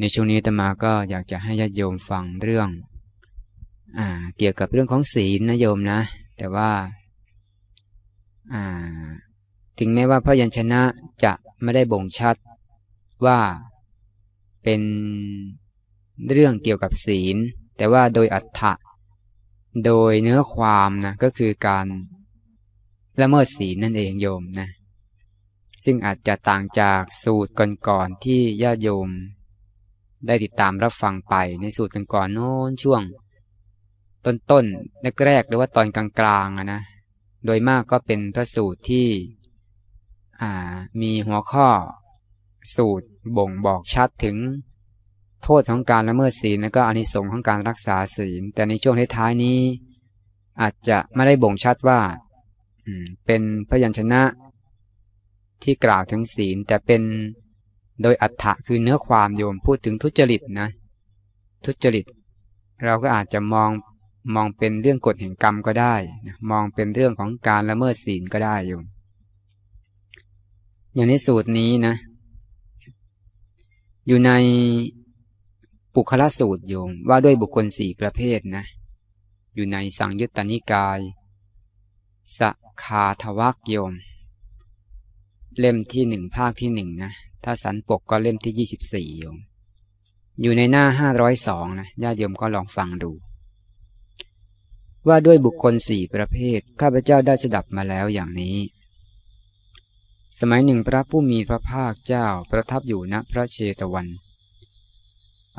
ในช่วงนี้ธรรมาก็อยากจะให้ญาติโยมฟังเรื่องอ่าเกี่ยวกับเรื่องของศีลนะโยมนะ แต่ว่าอ่าถึงแม้ว่าพระยัญชนะจะไม่ได้บ่งชัดว่าเป็นเรื่องเกี่ยวกับศีล แต่ว่าโดยอัฏฐะโดยเนื้อความนะก็คือการละเมิดศีลนั่นเองโยมนะซึ่งอาจจะต่างจากสูตรก่อนๆที่ญาติโยม ได้ติดตามรับฟังไปในสูตรก่อนๆโน้นช่วง ต้นๆแรกๆหรือว่าตอนกลางๆนะ โดยมากก็เป็นพระสูตรที่มีหัวข้อสูตรบ่งบอกชัดถึง โทษของการละเมิดศีลแล้วก็อานิสงส์ของการรักษาศีล แต่ในช่วงท้ายนี้ อาจจะไม่ได้บ่งชัดว่าเป็นพยัญชนะที่กล่าวถึงศีลแต่เป็น โดยอัฏฐะคือเนื้อความโยมพูดถึงทุจริตนะ ทุจริต เราก็อาจจะมองมองเป็นเรื่องกฎแห่งกรรมก็ได้นะมองเป็นเรื่องของการละเมิดศีลก็ได้โยม อย่างในสูตรนี้นะ อยู่ในปุคละสูตรโยมว่าด้วยบุคคลสี่ประเภทนะ อยู่ในสังยุตตนิกายสคาทวักโยม เล่มที่หนึ่งภาคที่หนึ่งนะ ถ้าสันปกก็เล่มที่ยี่สิบสี่โยม อยู่ในหน้าห้าร้อยสองนะญาติโยมก็ลองฟังดู ว่าด้วยบุคคลสี่ประเภท ข้าพเจ้าได้สดับมาแล้วอย่างนี้ สมัยหนึ่งพระผู้มีพระภาคเจ้าประทับอยู่ณพระเชตวัน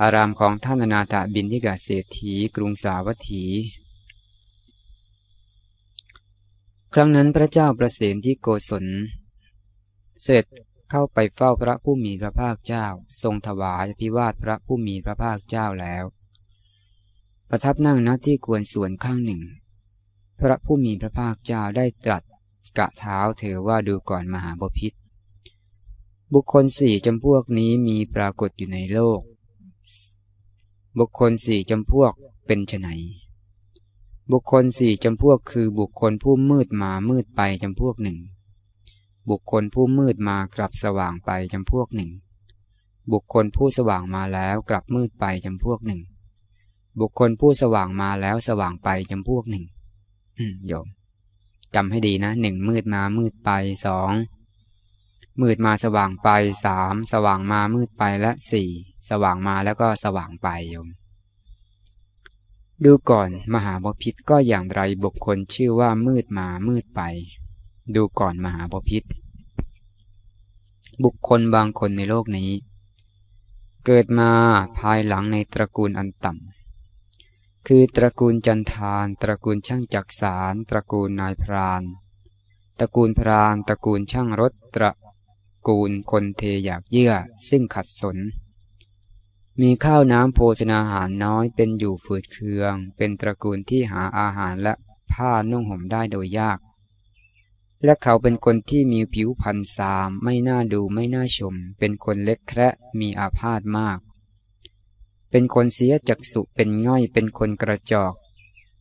อารามของท่านนาถบินทิกาเศรษฐีกรุงสาวัตถีครั้งนั้นพระเจ้าประเสนที่โกศล เสร็จ เข้าไปเฝ้าพระผู้มีพระภาคเจ้า ทรงถวายพิวาทพระผู้มีพระภาคเจ้าแล้ว ประทับนั่งณที่ควรส่วนข้างหนึ่ง พระผู้มีพระภาคเจ้าได้ตรัสกะเท้าเธอว่าดูก่อนมหาบพิษบุคคลสี่จำพวกนี้มีปรากฏอยู่ในโลก บุคคลสี่จำพวกเป็นไนบุคคลสี่จำพวกคือบุคคลผู้มืดมามืดไปจำพวกหนึ่ง บุคคลผู้มืดมากลับสว่างไปจำพวกหนึ่ง บุคคลผู้สว่างมาแล้วกลับมืดไปจำพวกหนึ่ง บุคคลผู้สว่างมาแล้วสว่างไปจำพวกหนึ่งโยมจำให้ดีนะหนึ่งมืดมามืดไปสองมืดมาสว่างไปสามสว่างมามืดไปและสี่สว่างมาแล้วก็สว่างไปโยม ดูก่อนมหาบพิษก็อย่างไรบุคคลชื่อว่ามืดมามืดไป ดูก่อนมหาบพิษบุคคลบางคนในโลกนี้ เกิดมาภายหลังในตระกูลอันต่ำ คือตระกูลจันทาน ตระกูลช่างจักสารตระกูลนายพราน ตระกูลพรานตระกูลช่างรถตระกูลคนเทอยากเยื่อซึ่งขัดสน มีข้าวน้ำโภชนาหารน้อยเป็นอยู่ฝืดเคือง เป็นตระกูลที่หาอาหารและผ้านุ่งห่มได้โดยยาก และเขาเป็นคนที่มีผิวพรรณสามไม่น่าดูไม่น่าชม เป็นคนเล็กแคระมีอาพาธมาก เป็นคนเสียจักสุเป็นง่อยเป็นคนกระจอก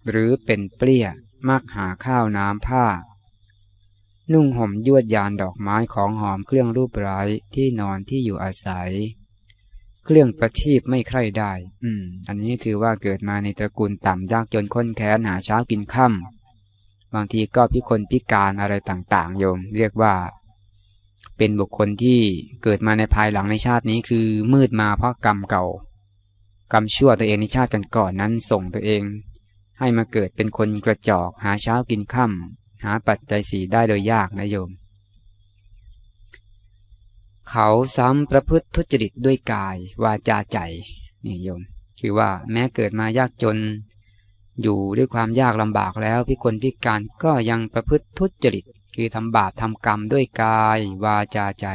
หรือเป็นเปรี้ยมากหาข้าวน้ำผ้า นุ่งห่มยวดยานดอกไม้ของหอมเครื่องรูปไร้ที่นอนที่อยู่อาศัย เครื่องประทีปไม่ใคร่ได้ อืม อันนี้ถือว่าเกิดมาในตระกูลต่ำยากจนค้นแค้นหาเช้ากินค่ำ บางทีก็พิคนพิการอะไรต่างๆ โยม เรียกว่า เป็นบุคคลที่เกิดมาในภายหลังในชาตินี้คือมืดมาเพราะกรรมเก่า กรรมชั่วตัวเองในชาติกันก่อนนั้นส่งตัวเอง ให้มาเกิดเป็นคนกระจอกหาเช้ากินค่ำหาปัจจัยสีได้โดยยากนะโยม เขาซ้ำประพฤติทุจริตด้วยกาย วาจาใจนี่โยม คือว่าแม้เกิดมายากจน อยู่ด้วยความยากลำบากแล้วพิคนพิการก็ยังประพฤติทุจริต คือทำบาปทำกรรมด้วยกายวาจาใจ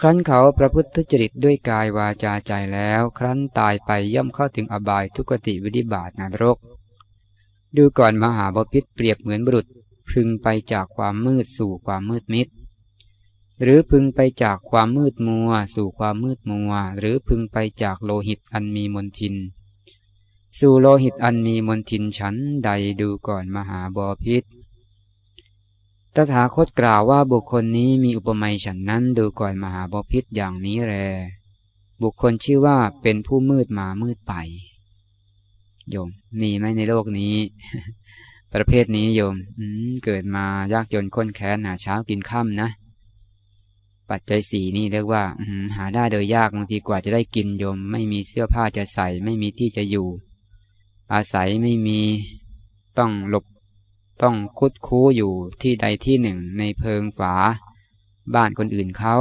ครั้นเขาประพฤติทุจริตด้วยกายวาจาใจแล้ว ครั้นตายไปย่อมเข้าถึงอบายทุกติวิธิบาตนรก ดูก่อนมหาบพิษเปรียบเหมือนบุรุษพึงไปจากความมืดสู่ความมืดมิดหรือพึงไปจากความมืดมัว สู่ความมืดมัว หรือพึงไปจากโลหิตอันมีมนทิน สู่โลหิตอันมีมนทินฉันใดดูก่อนมหาบพิษ ตถาคตกล่าวว่าบุคคลนี้มีอุปมาฉันนั้นดูก่อนมหาบพิษอย่างนี้แรบุคคลชื่อว่าเป็นผู้มืดมามืดไป โยม มีไหมในโลกนี้ ประเภทนี้โยมเกิดมายากจนค้นแค้นหาเช้ากินค่ำนะ ปัจจัยสี่นี่เรียกว่าหาได้โดยยากบางทีกว่าจะได้กินโยม ไม่มีเสื้อผ้าจะใส่ ไม่มีที่จะอยู่ อาศัยไม่มีต้องหลบต้องคุดคู้อยู่ที่ใดที่หนึ่งในเพิงฝา บ้านคนอื่นเขา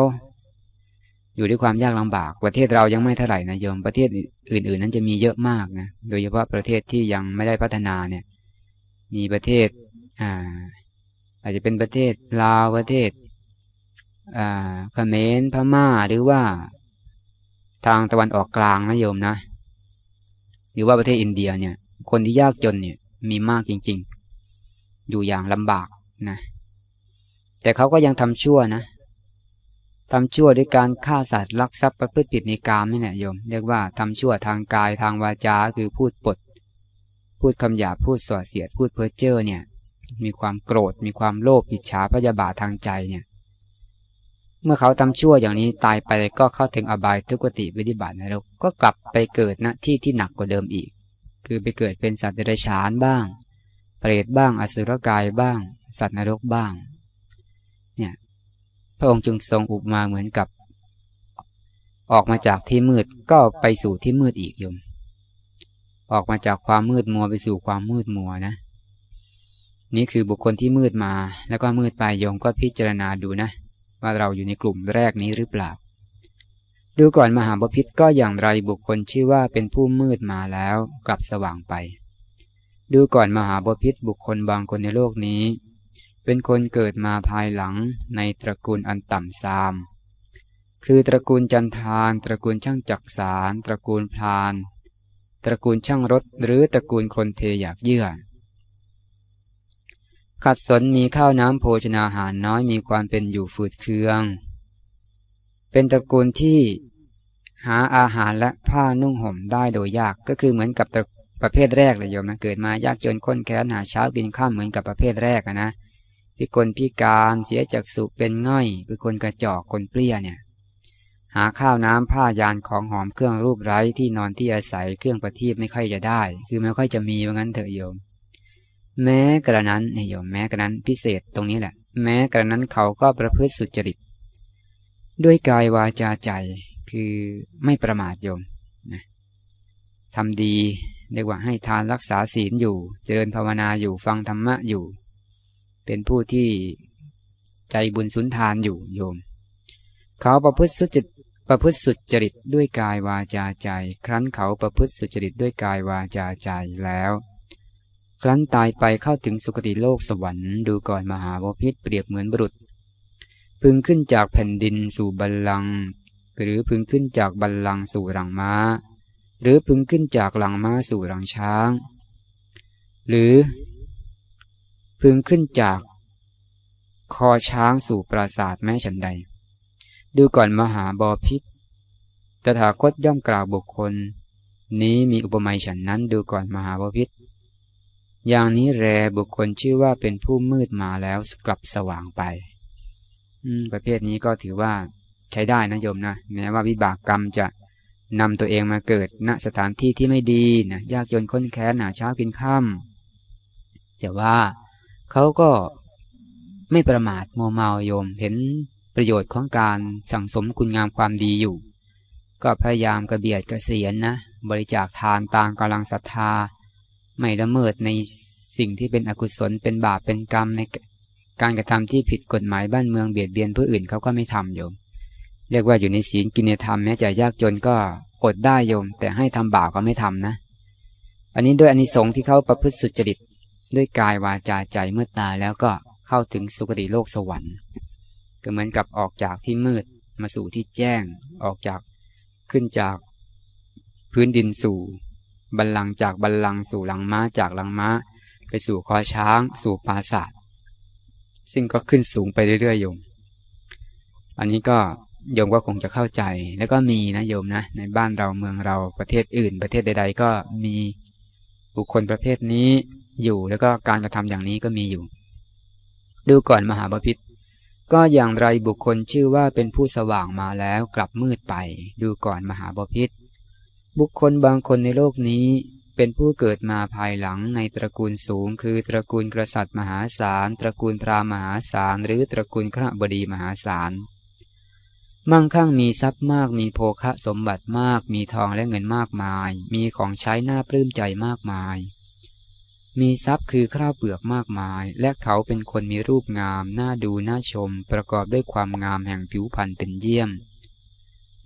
อยู่ด้วยความยากลำบากประเทศเรายังไม่เท่าไหร่นะโยมประเทศอื่น ๆ นั้นจะมีเยอะมากนะโดยเฉพาะประเทศที่ยังไม่ได้พัฒนาเนี่ย มีประเทศอ่าอาจจะเป็นประเทศลาวประเทศอ่าเขมรพม่าหรือว่า ทางตะวันออกกลางนะโยมนะ หรือว่าประเทศอินเดียเนี่ย คนที่ยากจนเนี่ยมีมากจริง ๆ อยู่อย่างลำบากนะ แต่เขาก็ยังทำชั่วนะทำชั่วด้วยการฆ่าสัตว์ลักทรัพย์ประพฤติผิดในกามนี่แหละโยม เรียกว่าทำชั่วทางกายทางวาจาคือพูดปด พูดคำหยาพูดส่อเสียด พูดเพ้อเจ้อเนี่ย มีความโกรธ มีความโลภอิจฉาพยาบาททางใจเนี่ย เมื่อเขาทำชั่วอย่างนี้ตายไปก็เข้าถึงอบายทุกติวิธิบาตนรกก็กลับไปเกิดณที่ที่หนักกว่าเดิมอีก คือไปเกิดเป็นสัตว์เดรัจฉานบ้าง เปรตบ้างอสุรกายบ้าง สัตว์นรกบ้างเนี่ยพระองค์จึงทรงอุปมาเหมือนกับ ออกมาจากที่มืดก็ไปสู่ที่มืดอีกโยมออกมาจากความมืดมัวไปสู่ความมืดมัวนะนี่คือบุคคลที่มืดมาแล้วก็มืดไปโยมก็พิจารณาดูนะ ว่าเราอยู่ในกลุ่มแรกนี้หรือเปล่า ดูก่อนมหาบพิษก็อย่างไรบุคคลชื่อว่าเป็นผู้มืดมาแล้วกลับสว่างไป ดูก่อนมหาบพิษบุคคลบางคนในโลกนี้ เป็นคนเกิดมาภายหลังในตระกูลอันต่ำซาม คือตระกูลจันทานตระกูลช่างจักสารตระกูลพราน ตระกูลช่างรถหรือตระกูลคนเทอยากเยื่อ ขัดสนมีข้าวน้ำโภชนาหารน้อยมีความเป็นอยู่ฝืดเคือง เป็นตระกูลที่หาอาหารและผ้านุ่งห่มได้โดยยากก็คือเหมือนกับตระประเภทแรกเลยโยมนะเกิดมายากจนค้นแค้นหาเช้ากินข้ามเหมือนกับประเภทแรกนะพิกลพิการเสียจากสุเป็นง่อยเป็นคนกระจอกคนเปรี้ยเนี่ยหาข้าวน้ำผ้ายานของหอมเครื่องรูปไร้ที่นอนที่อาศัยเครื่องประทีปไม่ค่อยจะได้ คือไม่ค่อยจะมีว่างั้นเถอะโยม แม้กระนั้นเนี่ยโยมแม้กระนั้นพิเศษตรงนี้แหละ แม้กระนั้นเขาก็ประพฤติสุจริต ด้วยกายวาจาใจคือไม่ประมาทโยมนะทำดีเรียกว่าให้ทานรักษาศีลอยู่ เจริญภาวนาอยู่ฟังธรรมะอยู่ เป็นผู้ที่ใจบุญสุนทานอยู่โยม เขาประพฤติสุจริตประพฤติสุจริตด้วยกายวาจาใจ ครั้นเขาประพฤติสุจริตด้วยกายวาจาใจแล้ว ครั้นตายไปเข้าถึงสุคติโลกสวรรค์ดูก่อนมหาวพิษเปรียบเหมือนบุรุษ พึงขึ้นจากแผ่นดินสู่บัลลังก์หรือพึงขึ้นจากบัลลังก์สู่รังม้า หรือพึงขึ้นจากหลังม้าสู่หลังช้าง หรือ พึงขึ้นจาก คอช้างสู่ปราสาทแม้ฉันใด ดูก่อนมหาบอพิษตถาคตย่อมกล่าวบุคคล นี้มีอุปมาฉันนั้นดูก่อนมหาบอพิษ อย่างนี้แรบุคคลชื่อว่าเป็นผู้มืดมาแล้วกลับสว่างไปประเภทนี้ก็ถือว่าใช้ได้นะโยมนะแม้ว่าวิบากกรรมจะนำตัวเองมาเกิดณสถานที่ที่ไม่ดีนะยากจนค้นแค้นหนาเช้ากินข้าแต่ว่าเขาก็ไม่ประมาทมัวเมาโยมเห็นประโยชน์ของการสั่งสมคุณงามความดีอยู่ ก็พยายามกระเบียดกระเสียนนะ บริจาคทานตามกำลังศรัทธา ไม่ละเมิดในสิ่งที่เป็นอกุศลเป็นบาปเป็นกรรมในการกระทำที่ผิดกฎหมายบ้านเมืองเบียดเบียนผู้อื่นเขาก็ไม่ทำโยม เรียกว่าอยู่ในศีลกินในธรรมแม้จะยากจนก็อดได้โยม แต่ให้ทำบาปก็ไม่ทำนะ อันนี้ด้วยอนนิสงส์ที่เขาประพฤติสุจริตด้วยกายวาจาใจเมื่อตายแล้วก็เข้าถึงสุคติโลกสวรรค์ ก็เหมือนกับออกจากที่มืดมาสู่ที่แจ้งออกจากขึ้นจากพื้นดินสู่ บัลลังก์จากบัลลังก์สู่หลังม้าจากหลังม้า ไปสู่คอช้าง สู่ปราศาสาทซึ่งก็ขึ้นสูงไปเรื่อยๆโยม อันนี้ก็โยมก็คงจะเข้าใจ แล้วก็มีนะโยมนะ ในบ้านเราเมืองเราประเทศอื่น ประเทศใด ๆ ก็มีบุคคลประเภทนี้อยู่แล้วก็การกระทำอย่างนี้ก็มีอยู่ ดูก่อนมหาบพิษก็อย่างไรบุคคลชื่อว่าเป็นผู้สว่างมาแล้วกลับมืดไป ดูก่อนมหาบพิษ บุคคลบางคนในโลกนี้เป็นผู้เกิดมาภายหลังในตระกูลสูง คือตระกูลกษัตริย์มหาศาล ตระกูลพราหมณ์มหาศาล หรือตระกูลขรบดีมหาศาล มั่งคั่งมีทรัพย์มาก มีโภคะสมบัติมาก มีทองและเงินมากมาย มีของใช้หน้าปลื้มใจมากมาย มีทรัพย์คือข้าวเปลือกมากมาย และเขาเป็นคนมีรูปงาม น่าดูน่าชม ประกอบด้วยความงามแห่งผิวพรรณเป็นเยี่ยม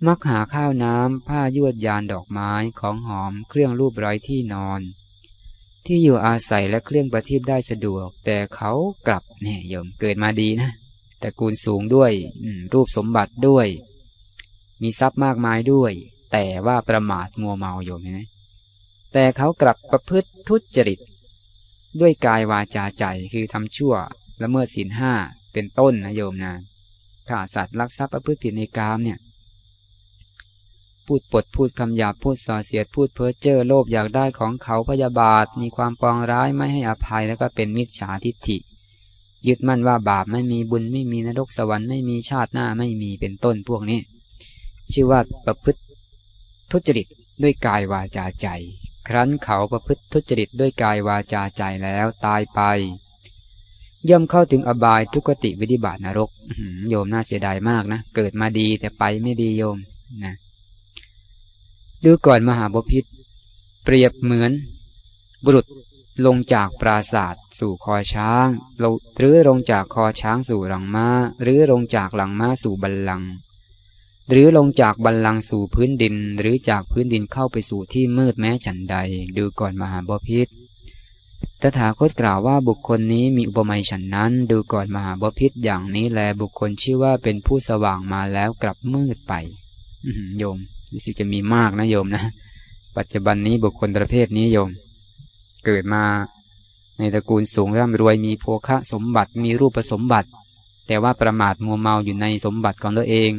มักหาข้าวน้ำผ้ายวดยานดอกไม้ของหอมเครื่องรูปไร้ที่นอน ที่อยู่อาศัยและเครื่องประทีปได้สะดวก แต่เขากลับเนี่ยโยมเกิดมาดีนะแต่กูลสูงด้วยรูปสมบัติด้วย มีทรัพย์มากมายด้วย แต่ว่าประมาทมัวเมาโยมนะแต่เขากลับประพฤติทุจริต ด้วยกายวาจาใจคือทำชั่วละเมิดศีลห้าเป็นต้นนะโยมนะฆ่าสัตว์ลักทรัพย์ประพฤติผิดในกามเนี่ย พูดปดพูดคำหยาบพูดส่อเสียดพูดเพ้อเจ้อโลภอยากได้ของเขาพยาบาท มีความปองร้ายไม่ให้อภัยแล้วก็เป็นมิจฉาทิฏฐิ ยึดมั่นว่าบาปไม่มีบุญไม่มีนรกสวรรค์ไม่มีชาติหน้าไม่มีเป็นต้นพวกนี้ ชื่อว่าประพฤติทุจริตด้วยกายวาจาใจ ครั้นเขาประพฤติทุจริตด้วยกายวาจาใจแล้วตายไป ย่อมเข้าถึงอบายทุกติวิธิบาตนรกโยมน่าเสียดายมากนะ เกิดมาดีแต่ไปไม่ดีโยมนะ ดูก่อนมหาบพิษเปรียบเหมือน บุรุษลงจากปราศาสตร์สู่คอช้าง หรือลงจากคอช้างสู่หลังม้า หรือลงจากหลังม้าสู่บัลลังก์หรือลงจากบัลลังก์สู่พื้นดิน หรือจากพื้นดินเข้าไปสู่ที่มืดแม้ฉันใด ดูก่อนมหาบพิษตถาคตกล่าวว่าบุคคลนี้มีอุปมาฉันนั้น ดูก่อนมหาบพิษอย่างนี้แลบุคคลชื่อว่าเป็นผู้สว่างมาแล้วกลับมืดไปโยม รู้สึกจะมีมากนะโยมนะ ปัจจุบันนี้บุคคลประเภทนี้โยม เกิดมาในตระกูลสูงร่ำรวยมีโภคะสมบัติมีรูปสมบัติ แต่ว่าประมาทมัวเมาอยู่ในสมบัติของตัวเอง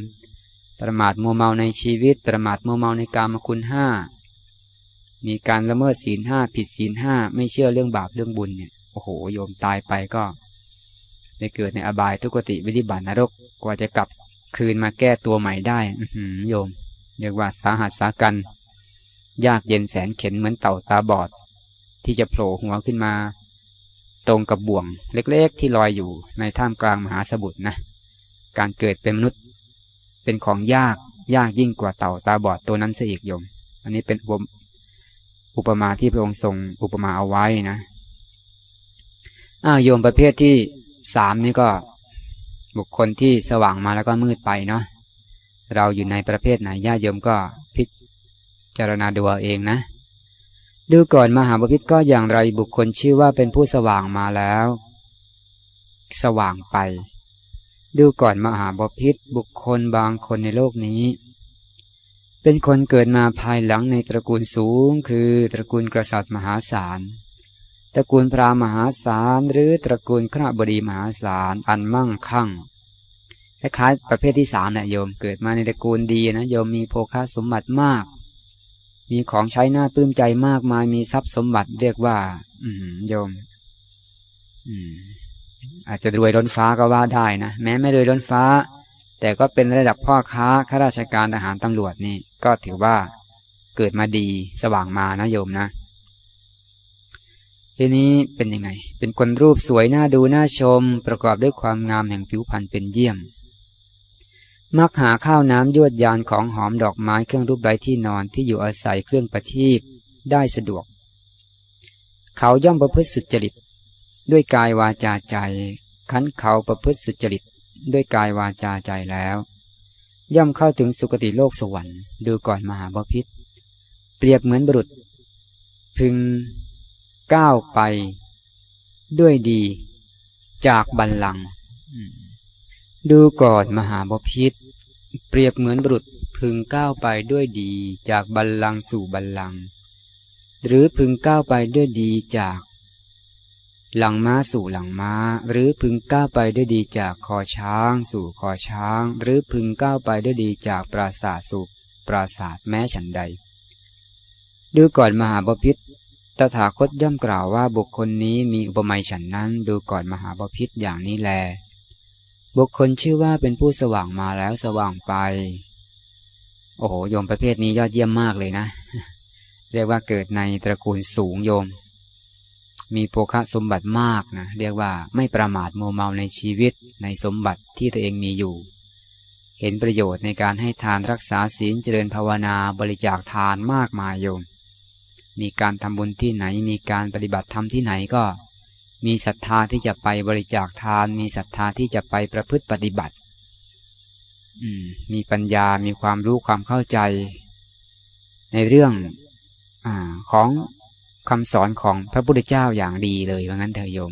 ประมาทมัวเมาในชีวิต ประมาทมัวเมาในกามคุณห้ามีการละเมิดศีลห้าผิดศีลห้าไม่เชื่อเรื่องบาปเรื่องบุญเนี่ยโอ้โหโยมตายไปก็ได้เกิดในอบายทุกติวิธิบัตินรกกว่าจะกลับคืนมาแก้ตัวใหม่ได้โยม เรียกว่าสาหัสสากัน ยากเย็นแสนเข็นเหมือนเต่าตาบอด ที่จะโผล่หัวขึ้นมา ตรงกับบ่วงเล็กๆ ที่ลอยอยู่ในท่ามกลางมหาสมุทรนะ การเกิดเป็นมนุษย์ เป็นของยากยากยิ่งกว่าเต่าตาบอดตัวนั้นซะอีกโยม อันนี้เป็นอุปมาที่พระองค์ทรงอุปมาเอาไว้นะอ้าวโยมประเภทที่สามนี่ก็บุคคลที่สว่างมาแล้วก็มืดไปเนาะ เราอยู่ในประเภทไหนญาติโยมก็พิจารณาดูเอาเองนะ ดูก่อนมหาบพิษก็อย่างไรบุคคลชื่อว่าเป็นผู้สว่างมาแล้ว สว่างไป ดูก่อนมหาบพิษบุคคลบางคนในโลกนี้ เป็นคนเกิดมาภายหลังในตระกูลสูง คือตระกูลกษัตริย์มหาศาลตระกูลพราหมหาศาลหรือตระกูลขรบดีมหาศาลอันมั่งคั่ง คล้ายๆประเภทที่สามเนี่ยโยมเกิดมาในตระกูลดีนะโยมมีโภคาสมบัติมาก มีของใช้หน้าปลื้มใจมากมายมีทรัพย์สมบัติเรียกว่า อืโยม อืม อาจจะรวยล้นฟ้าก็ว่าได้นะแม้ไม่รวยล้นฟ้า แต่ก็เป็นระดับพ่อค้าข้าราชการทหารตำรวจนี่ ก็ถือว่าเกิดมาดีสว่างมานะโยมนะทีนี้เป็นยังไง เป็นคนรูปสวยน่าดูน่าชม ประกอบด้วยความงามแห่งผิวพรรณเป็นเยี่ยม มักหาข้าวน้ำยวดยานของหอมดอกไม้เครื่องรูปไร้ที่นอนที่อยู่อาศัยเครื่องประทีปได้สะดวก เขาย่อมประพฤติสุจริต ด้วยกายวาจาใจขันเขาประพฤติสุจริต ด้วยกายวาจาใจแล้ว ย่อมเข้าถึงสุคติโลกสวรรค์ดูก่อนมหาบพิษเปรียบเหมือนบุรุษ พึงก้าวไป ด้วยดี จากบัลลังก์ ดูก่อนมหาบพิษเปรียบเหมือนบุรุษพึงก้าวไปด้วยดีจากบัลลังก์สู่บัลลังก์หรือพึงก้าวไปด้วยดีจาก หลังม้าสู่หลังม้า หรือพึงก้าวไปด้วยดีจากคอช้าง สู่คอช้าง หรือพึงก้าวไปด้วยดีจากปราสาทสู่ปราสาทแม้ฉันใด ดูก่อนมหาบพิษตถาคตย่อมกล่าวว่าบุคคลนี้มีอุปมาฉันนั้น ดูก่อนมหาบพิษอย่างนี้แล บุคคลชื่อว่าเป็นผู้สว่างมาแล้วสว่างไป โอ้โหโยมประเภทนี้ยอดเยี่ยมมากเลยนะ เรียกว่าเกิดในตระกูลสูงโยม มีโภคสมบัติมากนะเรียกว่าไม่ประมาทโมเมาในชีวิตในสมบัติที่ตัวเองมีอยู่ เห็นประโยชน์ในการให้ทานรักษาศีลเจริญภาวนาบริจาคทานมากมายโยม มีการทำบุญที่ไหนมีการปฏิบัติธรรมที่ไหนก็ มีศรัทธาที่จะไปบริจาคทาน มีศรัทธาที่จะไปประพฤติปฏิบัติมีปัญญา มีความรู้ความเข้าใจ ในเรื่องอของคำสอนของพระพุทธเจ้าอย่างดีเลยว่างั้นเถอะโยม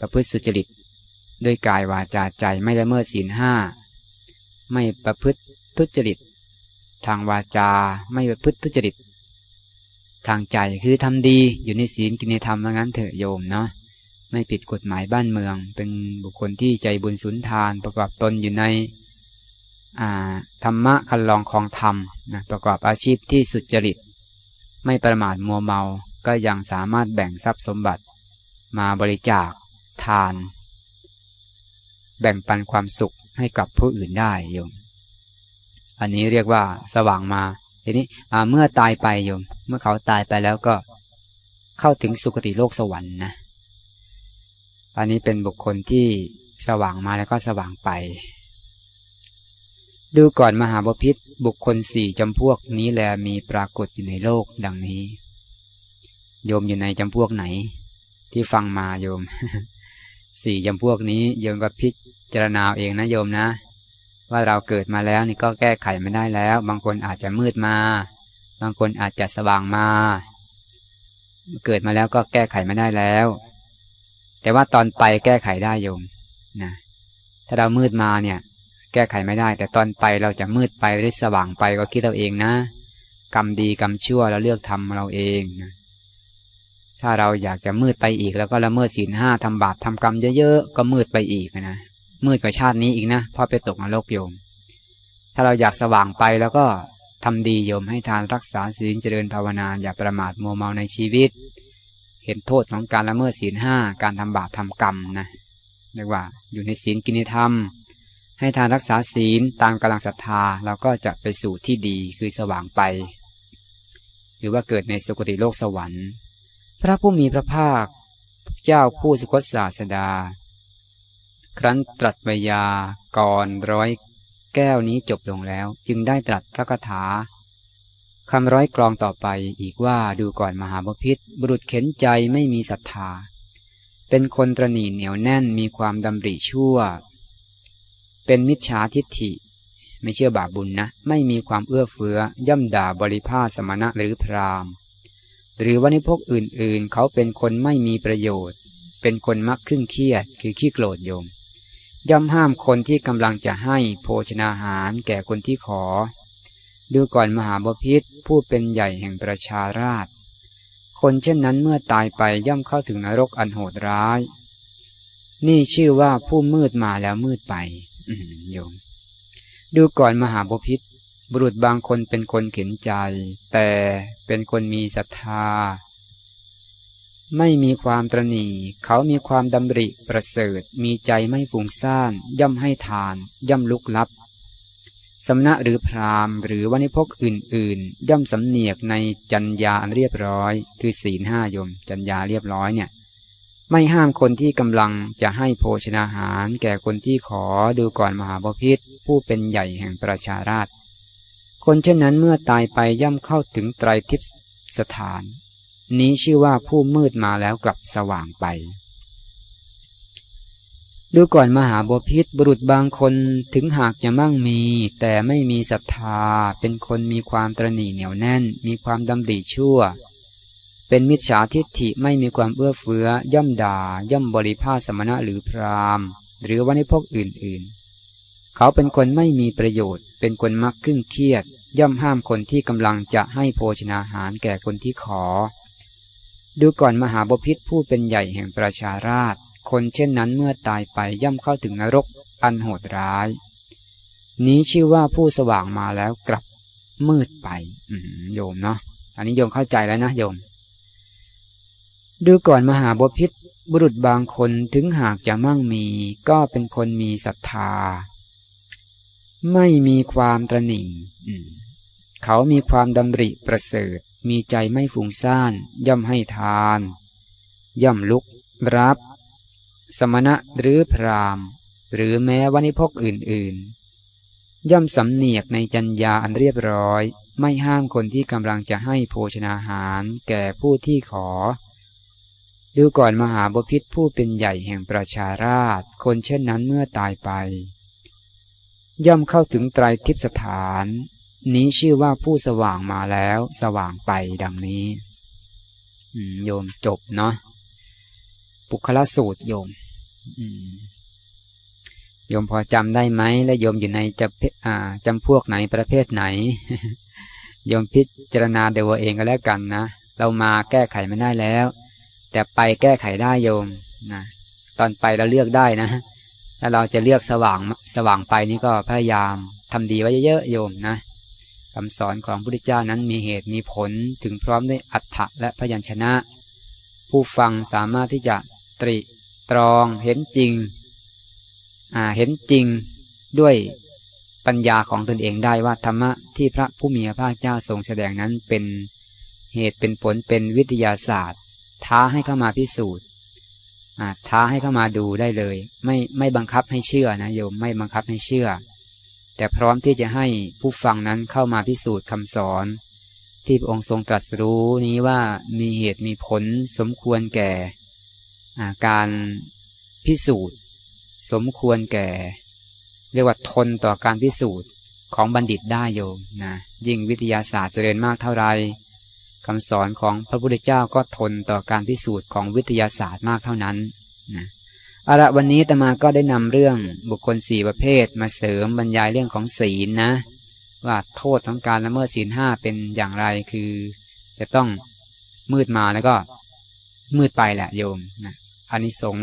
ประพฤติสุจริตด้วยกายวาจาใจไม่ละเมิดศีลห้า ไม่ประพฤติทุจริต ทางวาจา ไม่ประพฤติทุจริต ทางใจคือทำดีอยู่ในศีลกินธรรมว่างั้นเถอะโยมเนาะไม่ผิดกฎหมายบ้านเมือง เป็นบุคคลที่ใจบุญสุนทาน ประกอบตนอยู่ในธรรมะคันลองของธรรมนะประกอบอาชีพที่สุจริต ไม่ประมาทมัวเมาก็ยังสามารถแบ่งทรัพย์สมบัติ มาบริจาค ทาน แบ่งปันความสุขให้กับผู้อื่นได้โยม อันนี้เรียกว่าสว่างมา ทีนี้เมื่อตายไปโยม เมื่อเขาตายไปแล้วก็เข้าถึงสุคติโลกสวรรค์นะ อันนี้เป็นบุคคลที่สว่างมาแล้วก็สว่างไป ดูก่อนมหาบพิษบุคคลสี่จำพวกนี้แลมีปรากฏอยู่ในโลกดังนี้ โยมอยู่ในจำพวกไหน ที่ฟังมาโยม สี่จำพวกนี้โยมก็พิจารณาเองนะโยมนะ ว่าเราเกิดมาแล้วนี่ก็แก้ไขไม่ได้แล้ว บางคนอาจจะมืดมา บางคนอาจจะสว่างมา เกิดมาแล้วก็แก้ไขไม่ได้แล้ว แต่ว่าตอนไปแก้ไขได้โยมนะถ้าเรามืดมาเนี่ย แก้ไขไม่ได้ แต่ตอนไปเราจะมืดไปหรือสว่างไปก็คิดเราเองนะ กรรมดีกรรมชั่วเราเลือกทำเราเองนะถ้าเราอยากจะมืดไปอีก แล้วก็ละเมิดศีลห้าทำบาปทำกรรมเยอะๆก็มืดไปอีกนะ มืดกว่าชาตินี้อีกนะพอไปตกนรกโยม ถ้าเราอยากสว่างไปแล้วก็ทำดีโยมให้ทานรักษาศีลเจริญภาวนาอย่าประมาทมัวเมาในชีวิต เห็นโทษของการละเมิดศีลห้าการทำบาปทำกรรมนะเรียกว่าอยู่ในศีลกินธรรม ให้ทานรักษาศีลตามกำลังศรัทธาเราก็จะไปสู่ที่ดีคือสว่างไป หรือว่าเกิดในสุคติโลกสวรรค์ พระผู้มีพระภาคเจ้าผู้สุคตศาสดา ครั้นตรัสวยาก่อนร้อยแก้วนี้จบลงแล้ว จึงได้ตรัสพระคาถาคำร้อยกรองต่อไปอีกว่าดูก่อนมหาบพิษบุรุษเข็นใจไม่มีศรัทธา เป็นคนตรณีเหนียวแน่นมีความดำริชั่ว เป็นมิจฉาทิฏฐิ ไม่เชื่อบาปบุญนะ ไม่มีความเอื้อเฟื้อย่ำด่าบริภาสมณะหรือพรามหรือวันิพกอื่นๆ เขาเป็นคนไม่มีประโยชน์ เป็นคนมักขึ้นเครียดคือขี้โกรธโยม ย่อมห้ามคนที่กำลังจะให้โภชนาหารแก่คนที่ขอ ดูก่อนมหาบพิษผู้เป็นใหญ่แห่งประชาราชคนเช่นนั้นเมื่อตายไปย่อมเข้าถึงนรกอันโหดร้าย นี่ชื่อว่าผู้มืดมาแล้วมืดไปโยม ดูก่อนมหาบพิษบุรุษบางคนเป็นคนเข็นใจ แต่เป็นคนมีศรัทธา ไม่มีความตรณีเขามีความดำริประเสริฐ มีใจไม่ฟุ้งซ่าน ย่อมให้ทาน ย่อมลุกลับสำนักหรือพรามหรือวันิพกอื่น ๆ ย่อมสำเนียกในจัญญาอันเรียบร้อย คือศีลห้ายม จัญญาเรียบร้อยเนี่ย ไม่ห้ามคนที่กำลังจะให้โภชนาหาร แก่คนที่ขอดูก่อนมหาบพิษผู้เป็นใหญ่แห่งประชาราชคนเช่นนั้นเมื่อตายไปย่ำเข้าถึงไตรทิพสถาน นี้ชื่อว่าผู้มืดมาแล้วกลับสว่างไป ดูก่อนมหาบพิษบุรุษบางคนถึงหากจะมั่งมี แต่ไม่มีศรัทธา เป็นคนมีความตรณีเหนียวแน่น มีความดำริชั่ว เป็นมิจฉาทิฏฐิไม่มีความเอื้อเฟื้อย่อมด่า ย่อมบริภาสมณะหรือพรามหรือวันิพกอื่นๆ เขาเป็นคนไม่มีประโยชน์ เป็นคนมักขึ้นเครียด ย่อมห้ามคนที่กำลังจะให้โภชนาหารแก่คนที่ขอ ดูก่อนมหาบพิษผู้เป็นใหญ่แห่งประชาราชคนเช่นนั้นเมื่อตายไปย่อมเข้าถึงนรกอันโหดร้าย นี้ชื่อว่าผู้สว่างมาแล้วกลับมืดไปโยมเนาะอันนี้โยมเข้าใจแล้วนะโยม ดูก่อนมหาบพิษบุรุษบางคนถึงหากจะมั่งมีก็เป็นคนมีศรัทธา ไม่มีความตรณีเขามีความดำริประเสริฐ มีใจไม่ฟุ้งซ่าน ย่อมให้ทาน ย่อมลุกรับ สมณะหรือพรามหรือแม้วันิพกอื่นๆ ย่อมสำเนียกในจัญญาอันเรียบร้อย ไม่ห้ามคนที่กำลังจะให้โภชนาหารแก่ผู้ที่ขอ ดูก่อนมหาบพิษผู้เป็นใหญ่แห่งประชาราชคนเช่นนั้นเมื่อตายไป ย่อมเข้าถึงไตรทิพสถาน นี้ชื่อว่าผู้สว่างมาแล้ว สว่างไปดังนี้โยมจบเนาะปุคละสูตรโยมโยมพอจำได้ไหม และโยมอยู่ในจจำพวกไหนประเภทไหน โยมพิจารณาเดี๋ยวเองก็แล้วกันนะ เรามาแก้ไขไม่ได้แล้ว แต่ไปแก้ไขได้โยมนะตอนไปเราเลือกได้นะถ้าเราจะเลือกสว่างสว่างไปนี่ก็พยายามทำดีไว้เยอะๆโยมนะ คำสอนของพระพุทธเจ้านั้นมีเหตุมีผลถึงพร้อมด้วยอัฏฐะและพยัญชนะ ผู้ฟังสามารถที่จะตริตรองเห็นจริงเห็นจริงด้วยปัญญาของตนเองได้ว่าธรรมะที่พระผู้มีพระภาคเจ้าทรงแสดงนั้นเป็นเหตุเป็นผลเป็นวิทยาศาสตร์ ท้าให้เข้ามาพิสูจน์ท้าให้เข้ามาดูได้เลย ไม่ไม่บังคับให้เชื่อนะโยมไม่บังคับให้เชื่อ แต่พร้อมที่จะให้ผู้ฟังนั้นเข้ามาพิสูจน์คำสอน ที่พระองค์ทรงตรัสรู้นี้ว่ามีเหตุมีผลสมควรแก่การพิสูจน์ สมควรแก่ เรียกว่าทนต่อการพิสูจน์ของบัณฑิตได้โยมนะยิ่งวิทยาศาสตร์เจริญมากเท่าไรคำสอนของพระพุทธเจ้าก็ทนต่อการพิสูจน์ของวิทยาศาสตร์มากเท่านั้นนะ อาละวันนี้ตมาก็ได้นำเรื่องบุคคลสี่ประเภทมาเสริมบรรยายเรื่องของศีลนะ ว่าโทษของการละเมิดศีลห้าเป็นอย่างไรคือ จะต้องมืดมาแล้วก็มืดไปแหละโยมนะอันนี้สง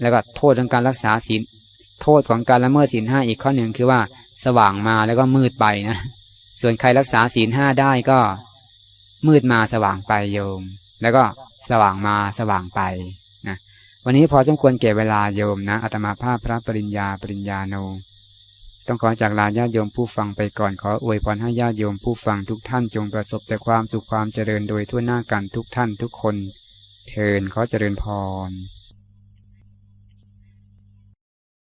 แล้วก็โทษของการรักษาศีลโทษของการละเมิดศีลห้าอีกข้อหนึ่งคือว่าสว่างมาแล้วก็มืดไปนะ ส่วนใครรักษาศีลห้าได้ก็ มืดมาสว่างไปโยม แล้วก็สว่างมาสว่างไป วันนี้พอสมควรเก็บเวลาโยมนะอาตมาภาพพระปริญญาปริญญาโน ต้องขอจากลาญาติโยมผู้ฟังไปก่อนขออวยพรให้ญาติโยมผู้ฟังทุกท่านจงประสบแต่ความสุขความเจริญโดยทั่วหน้ากันทุกท่านทุกคน เทินขอเจริญพร